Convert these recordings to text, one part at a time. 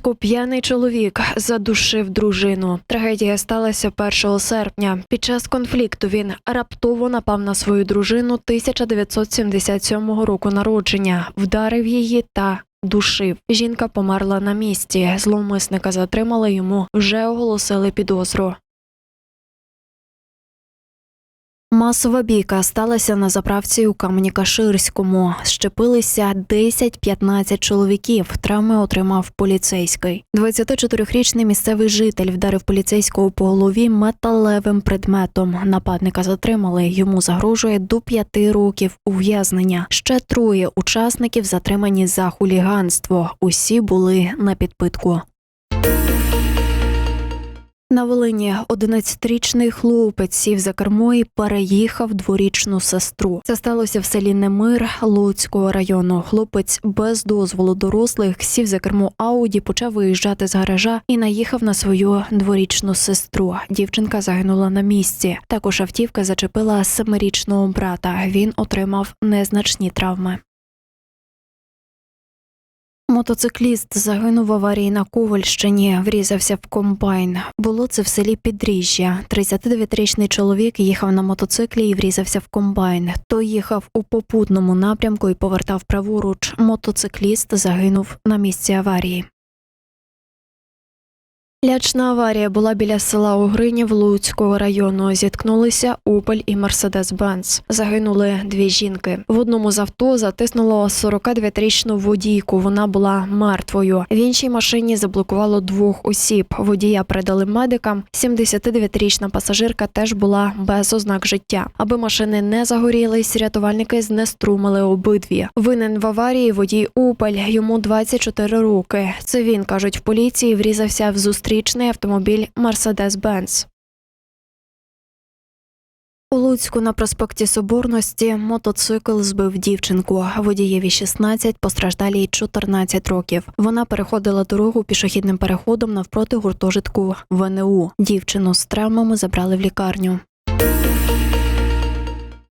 Луцьку п'яний чоловік задушив дружину. Трагедія сталася 1 серпня. Під час конфлікту він раптово напав на свою дружину 1977 року народження, вдарив її та душив. Жінка померла на місці. Зловмисника затримали йому, вже оголосили підозру. Масова бійка сталася на заправці у Камені-Каширському. Щепилися 10-15 чоловіків. Травми отримав поліцейський. 24-річний місцевий житель вдарив поліцейського по голові металевим предметом. Нападника затримали. Йому загрожує до 5 років ув'язнення. Ще троє учасників затримані за хуліганство. Усі були на підпитку. На Волині 11-річний хлопець сів за кермо і переїхав дворічну сестру. Це сталося в селі Немир Луцького району. Хлопець без дозволу дорослих сів за кермо Ауді, почав виїжджати з гаража і наїхав на свою дворічну сестру. Дівчинка загинула на місці. Також автівка зачепила семирічного брата. Він отримав незначні травми. Мотоцикліст загинув в аварії на Ковальщині, врізався в комбайн. Було це в селі Підріжжя. 39-річний чоловік їхав на мотоциклі і врізався в комбайн. Той їхав у попутному напрямку і повертав праворуч. Мотоцикліст загинув на місці аварії. Лячна аварія була біля села Угринів Луцького району. Зіткнулися Опель і Мерседес-Бенц. Загинули дві жінки. В одному з авто затиснуло 49-річну водійку. Вона була мертвою. В іншій машині заблокувало двох осіб. Водія передали медикам. 79-річна пасажирка теж була без ознак життя. Аби машини не загорілись, рятувальники знеструмили обидві. Винен в аварії водій Опель. Йому 24 роки. Це він кажуть в поліції. Врізався в зустрічний автомобіль Мерседес-Бенц. У Луцьку на проспекті Соборності мотоцикл збив дівчинку. Водієві 16, постраждалій 14 років. Вона переходила дорогу пішохідним переходом навпроти гуртожитку ВНУ. Дівчину з травмами забрали в лікарню.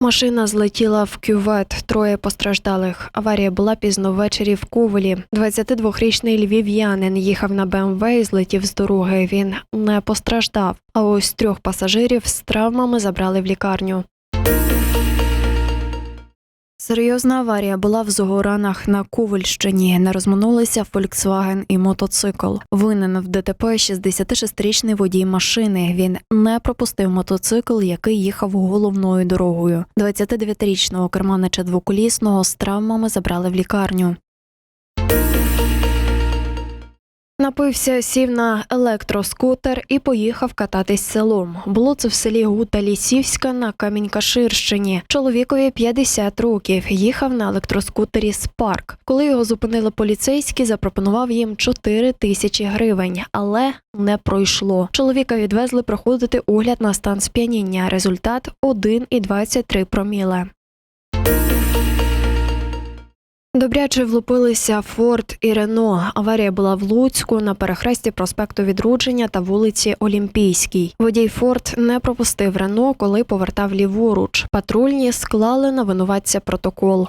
Машина злетіла в кювет. Троє постраждалих. Аварія була пізно ввечері в Ковелі. 22-річний львів'янин їхав на БМВ і злетів з дороги. Він не постраждав. А ось трьох пасажирів з травмами забрали в лікарню. Серйозна аварія була в Зогоранах на Кувальщині. Не розминулися Volkswagen і мотоцикл. Винен в ДТП 66-річний водій машини. Він не пропустив мотоцикл, який їхав головною дорогою. 29-річного керманича двоколісного з травмами забрали в лікарню. Напився, сів на електроскутер і поїхав кататись селом. Було це в селі Гута Лісівська на Камінь-Каширщині. Чоловікові 50 років. Їхав на електроскутері Спарк. Коли його зупинили поліцейські, запропонував їм 4 тисячі гривень, але не пройшло. Чоловіка відвезли проходити огляд на стан сп'яніння. Результат 1,23 проміле. Добряче влупилися Форд і Рено. Аварія була в Луцьку на перехресті проспекту Відродження та вулиці Олімпійській. Водій Форд не пропустив Рено, коли повертав ліворуч. Патрульні склали на винуватця протокол.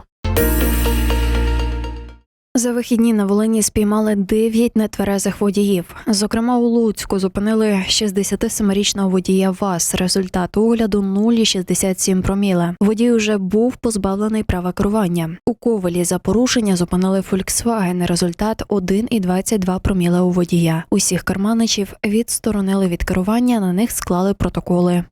За вихідні на Волині спіймали 9 нетверезих водіїв. Зокрема, у Луцьку зупинили 67-річного водія ВАЗ. Результат огляду 0,67 проміле. Водій уже був позбавлений права керування. У Ковелі за порушення зупинили Volkswagen. Результат 1,22 проміле у водія. Усіх керманичів відсторонили від керування. На них склали протоколи.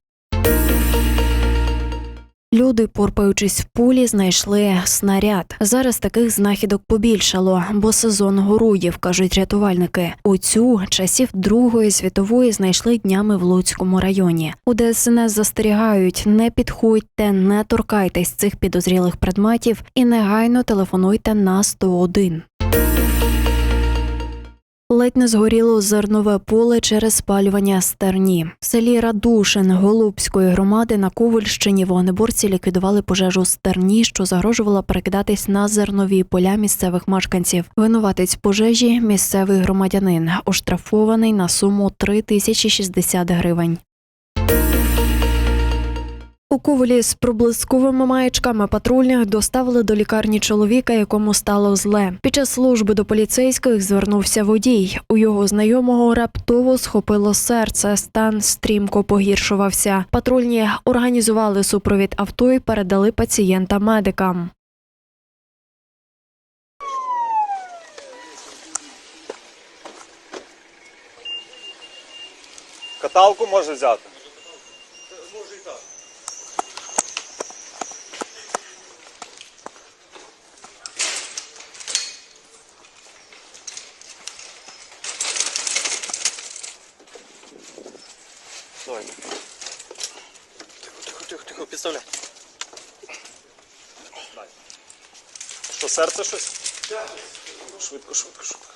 Люди, порпаючись в пулі, знайшли снаряд. Зараз таких знахідок побільшало, бо сезон горуїв, кажуть рятувальники. Оцю часів Другої світової знайшли днями в Луцькому районі. У ДСНС застерігають: не підходьте, не торкайтесь цих підозрілих предметів і негайно телефонуйте на 101. Ледь не згоріло зернове поле через спалювання стерні. В селі Радушин Голубської громади на Ковальщині вогнеборці ліквідували пожежу стерні, що загрожувала перекидатись на зернові поля місцевих мешканців. Винуватець пожежі місцевий громадянин, оштрафований на суму 3060 гривень. У Ковелі з проблисковими маячками патрульних доставили до лікарні чоловіка, якому стало зле. Під час служби до поліцейських звернувся водій. У його знайомого раптово схопило серце. Стан стрімко погіршувався. Патрульні організували супровід авто і передали пацієнта медикам. Каталку може взяти. Давай. Тихо, тихо, тихо, тихо, підставляй. Що, серце щось? Швидко, швидко, швидко.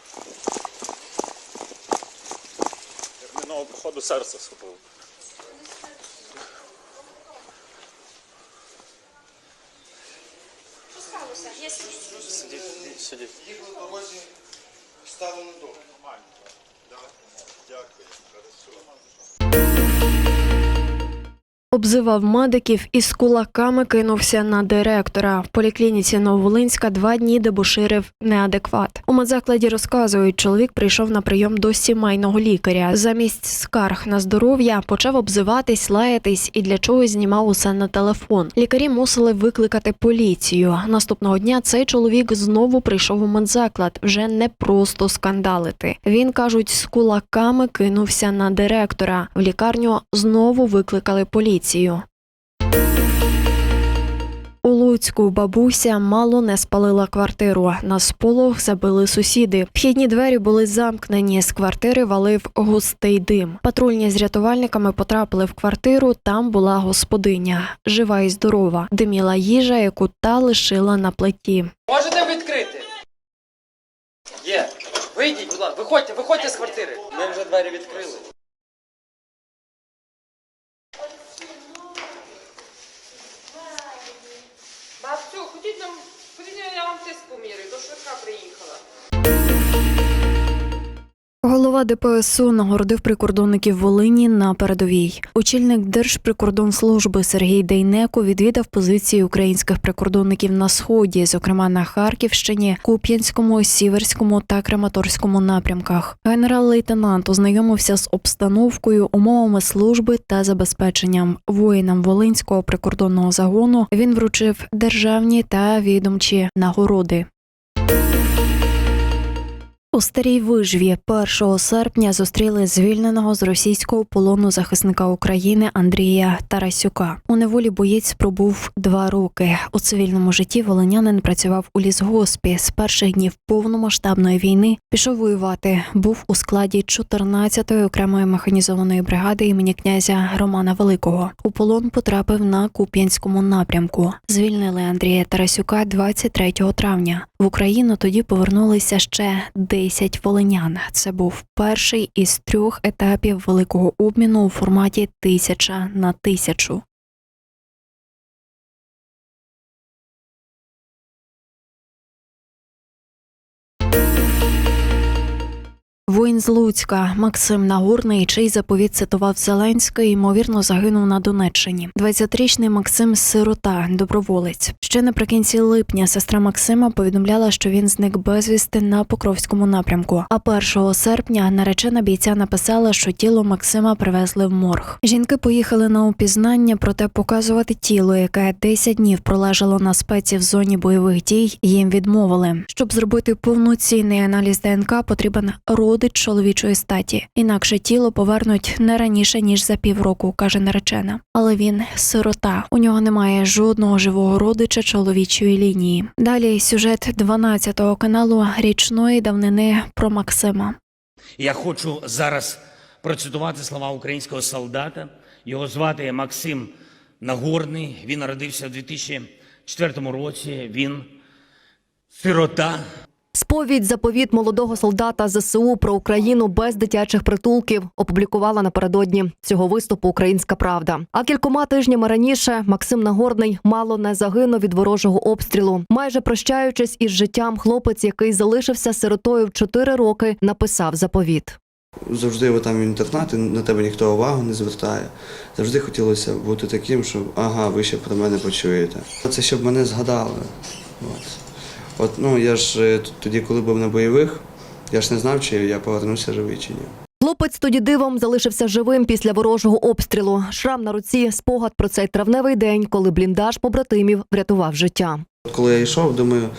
Терміново, походу, серце схопило. Сидіть, сидіть. Їх на дорозі стало недобре. Нормально. Дякую. Обзивав медиків і з кулаками кинувся на директора. В поліклініці Нововолинська два дні дебоширив неадекват. У медзакладі розказують, чоловік прийшов на прийом до сімейного лікаря. Замість скарг на здоров'я почав обзиватись, лаятись і для чогось знімав усе на телефон. Лікарі мусили викликати поліцію. Наступного дня цей чоловік знову прийшов у медзаклад, вже не просто скандалити. Він кажуть, з кулаками кинувся на директора. В лікарню знову викликали поліцію. У Луцьку бабуся мало не спалила квартиру. На сполох забили сусіди. Вхідні двері були замкнені. З квартири валив густий дим. Патрульні з рятувальниками потрапили в квартиру. Там була господиня, жива і здорова. Диміла їжа, яку та лишила на плиті. Можете відкрити? Є. Вийдіть, будь ласка, виходьте, виходьте з квартири. Ми вже двері відкрили. Вам то швидка приїхала. Голова ДПСУ нагородив прикордонників Волині на передовій. Очільник Держприкордонслужби Сергій Дейнеко відвідав позиції українських прикордонників на сході, зокрема на Харківщині, Куп'янському, Сіверському та Краматорському напрямках. Генерал-лейтенант ознайомився з обстановкою, умовами служби та забезпеченням воїнам Волинського прикордонного загону. Він вручив державні та відомчі нагороди. У старій вижві 1 серпня зустріли звільненого з російського полону захисника України Андрія Тарасюка. У неволі боєць пробув два роки. У цивільному житті волинянин працював у лісгоспі. З перших днів повномасштабної війни пішов воювати. Був у складі 14-ї окремої механізованої бригади імені князя Романа Великого. У полон потрапив на Куп'янському напрямку. Звільнили Андрія Тарасюка 23 травня. В Україну тоді повернулися ще 10 волинян. Це був перший із трьох етапів великого обміну у форматі тисяча на тисячу. Воїн з Луцька Максим Нагорний, чий заповіт цитував Зеленський, ймовірно загинув на Донеччині. 20-річний Максим сирота, доброволець. Ще наприкінці липня сестра Максима повідомляла, що він зник безвісти на Покровському напрямку. А 1 серпня наречена бійця написала, що тіло Максима привезли в морг. Жінки поїхали на упізнання, проте показувати тіло, яке 10 днів пролежало на спеці в зоні бойових дій, їм відмовили. Щоб зробити повноцінний аналіз ДНК, потрібен родич чоловічої статі. Інакше тіло повернуть не раніше ніж за півроку, каже наречена. Але він сирота. У нього немає жодного живого родича чоловічої лінії. Далі сюжет 12 каналу річної давнини про Максима. Я хочу зараз процитувати слова українського солдата. Його звати Максим Нагорний. Він народився у 2004 році. Він сирота, Сповідь заповіт молодого солдата ЗСУ про Україну без дитячих притулків опублікувала напередодні цього виступу Українська Правда. А кількома тижнями раніше Максим Нагорний мало не загинув від ворожого обстрілу. Майже прощаючись із життям, хлопець, який залишився сиротою в 4 роки, написав заповіт. Завжди ви там в інтернаті, на тебе ніхто увагу не звертає. Завжди хотілося бути таким, що ага, ви ще про мене почуєте. Це щоб мене згадали. От. От, ну, я ж е, тоді, коли був на бойових, я ж не знав, чи я повернуся живий чи ні. Хлопець тоді дивом залишився живим після ворожого обстрілу. Шрам на руці, спогад про цей травневий день, коли бліндаж побратимів врятував життя. Коли я йшов, думаю,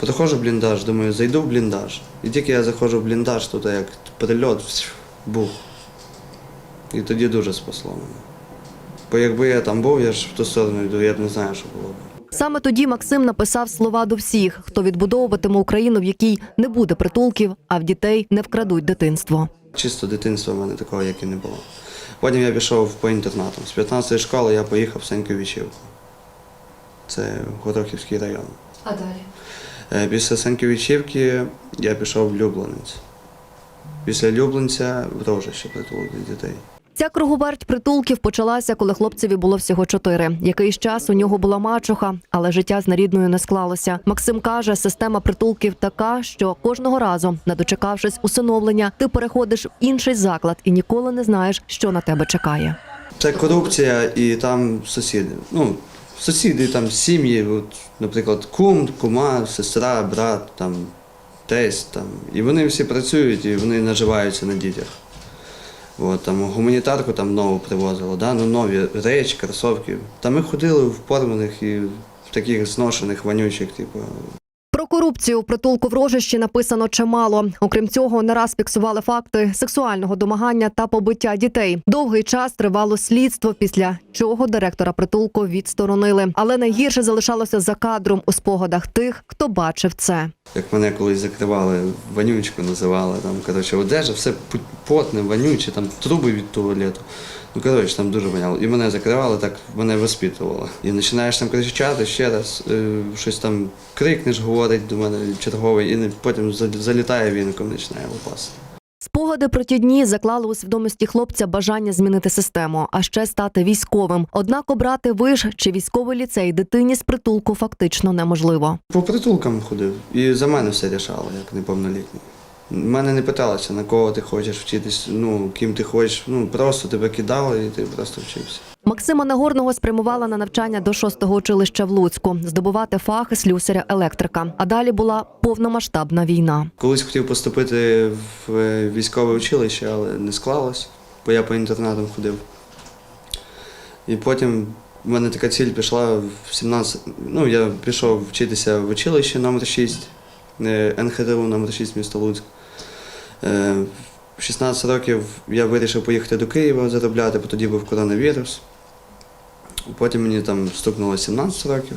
проходжу бліндаж, думаю, зайду в бліндаж. І тільки я заходжу в бліндаж, тут як прильот бух. І тоді дуже спасло мене. Бо якби я там був, я ж в ту сторону йду, я б не знаю, що було б. Саме тоді Максим написав слова до всіх, хто відбудовуватиме Україну, в якій не буде притулків, а в дітей не вкрадуть дитинство. Чисто дитинства в мене такого, як і не було. Потім я пішов по інтернатам. З 15-ї школи я поїхав в Сеньковічівку. Це Горохівський район. А далі? Е, Після Сеньковічівки я пішов в Люблинець. Після Люблинця в Рожище притулок для дітей. Ця круговерть притулків почалася, коли хлопцеві було всього чотири. Якийсь час у нього була мачуха, але життя з нарідною не склалося. Максим каже, система притулків така, що кожного разу, не дочекавшись усиновлення, ти переходиш в інший заклад і ніколи не знаєш, що на тебе чекає. Це корупція і там сусіди. Ну, сусіди, там сім'ї, от, наприклад, кум, кума, сестра, брат, там, тесть. Там. І вони всі працюють і вони наживаються на дітях. От, там, гуманітарку там нову привозили, да? ну, нові речі, кросовки. Та ми ходили в порваних і в таких зношених, вонючих, типу, корупцію у притулку в Рожищі написано чимало. Окрім цього, не раз фіксували факти сексуального домагання та побиття дітей. Довгий час тривало слідство, після чого директора притулку відсторонили. Але найгірше залишалося за кадром у спогадах тих, хто бачив це. Як мене колись закривали, вонючку називали, там, коротше, одежа, все потне, вонюче, там труби від туалету. Ну, коротше, там дуже воняло. І мене закривали, так мене воспитувало. І починаєш там кричати ще раз, е, щось там крикнеш, говорить до мене черговий, і не- потім за- залітає віником, починає лупасити. Спогади про ті дні заклали у свідомості хлопця бажання змінити систему, а ще стати військовим. Однак обрати виш чи військовий ліцей дитині з притулку фактично неможливо. По притулкам ходив, і за мене все рішало, як неповнолітній. Мене не питалося, на кого ти хочеш вчитись, ну, ким ти хочеш. Ну, просто тебе кидали і ти просто вчився. Максима Нагорного спрямувала на навчання до шостого училища в Луцьку, здобувати фах слюсаря електрика. А далі була повномасштабна війна. Колись хотів поступити в е, військове училище, але не склалось, бо я по інтернатам ходив. І потім в мене така ціль пішла в 17. Ну, я пішов вчитися в училище номер 6 е, НХДУ номер 6 місто Луцьк. Е, В 16 років я вирішив поїхати до Києва заробляти, бо тоді був коронавірус. Потім мені там стукнуло 17 років,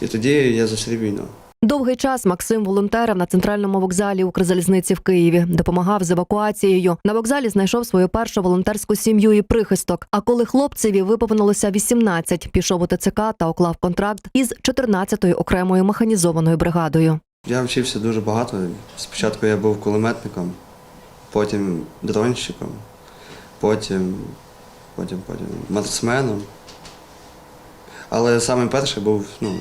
і тоді я засрів війну. Довгий час Максим волонтерив на центральному вокзалі Укрзалізниці в Києві, допомагав з евакуацією. На вокзалі знайшов свою першу волонтерську сім'ю і прихисток. А коли хлопцеві виповнилося 18, пішов у ТЦК та уклав контракт із 14-ю окремою механізованою бригадою. Я вчився дуже багато. Спочатку я був кулеметником, потім дронщиком, потім, потім, потім марсменом. Але саме перший був, ну,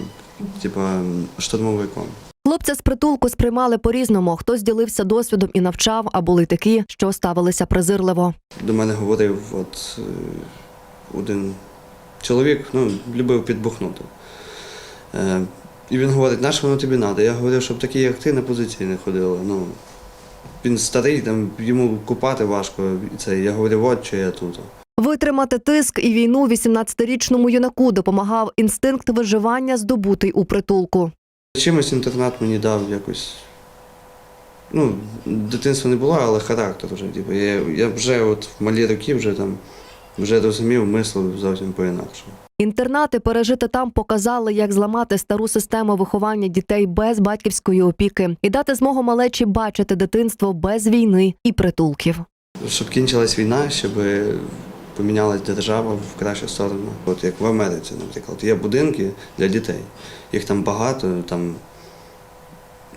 типа, штурмовиком. Хлопця з притулку сприймали по-різному. Хтось ділився досвідом і навчав, а були такі, що ставилися презирливо. До мене говорив от, е, один чоловік, ну, любив підбухнути. І він говорить, на що воно тобі треба? Я говорив, щоб такі, як ти, на позиції не ходили. Ну, він старий, там, йому купати важко. Це, я говорив, от що я тут. Витримати тиск і війну 18-річному юнаку допомагав інстинкт виживання, здобутий у притулку. Чимось інтернат мені дав якось. Ну, дитинства не було, але характер вже. Типу, я, я вже от в малі роки вже там вже розумів, мислив зовсім по-інакшому. Інтернати пережити там показали, як зламати стару систему виховання дітей без батьківської опіки і дати змогу малечі бачити дитинство без війни і притулків. Щоб кінчилась війна, щоб помінялась держава в кращу сторону. От як в Америці, наприклад, є будинки для дітей. Їх там багато, там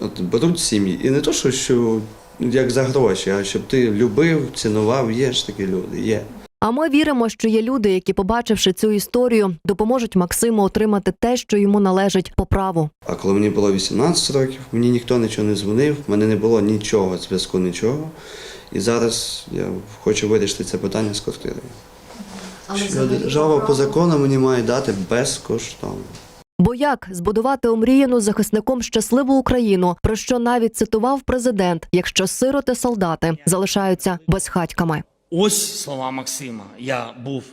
от беруть сім'ї. І не то, що, що як за гроші, а щоб ти любив, цінував, є ж такі люди, є. А ми віримо, що є люди, які, побачивши цю історію, допоможуть Максиму отримати те, що йому належить по праву. А коли мені було 18 років, мені ніхто нічого не дзвонив, в мене не було нічого, зв'язку, нічого. І зараз я хочу вирішити це питання з квартирою. Що Держава по закону мені має дати безкоштовно. Бо як збудувати омріяну захисником щасливу Україну, про що навіть цитував президент, якщо сироти солдати залишаються безхатьками. Ось слова Максима. Я був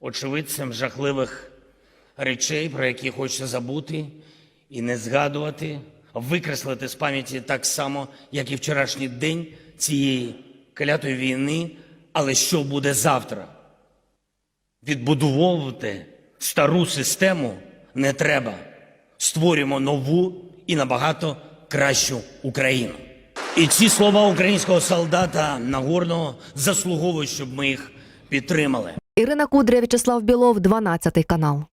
очевидцем жахливих речей, про які хочеться забути і не згадувати, викреслити з пам'яті так само, як і вчорашній день цієї клятої війни. Але що буде завтра? Відбудовувати стару систему не треба. Створюємо нову і набагато кращу Україну. І ці слова українського солдата Нагорного заслуговують, щоб ми їх підтримали. Ірина Кудря, В'ячеслав Білов, 12 канал.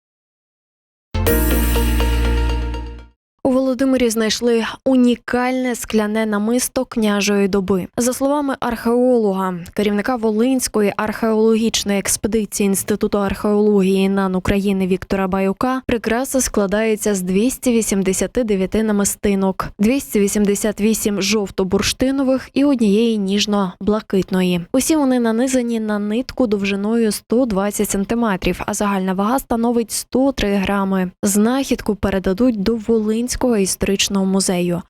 Володимирі знайшли унікальне скляне намисто княжої доби. За словами археолога, керівника Волинської археологічної експедиції Інституту археології НАН України Віктора Баюка, прикраса складається з 289 намистинок, 288 жовто-бурштинових і однієї ніжно-блакитної. Усі вони нанизані на нитку довжиною 120 сантиметрів, а загальна вага становить 103 грами. Знахідку передадуть до Волинського історичного музею.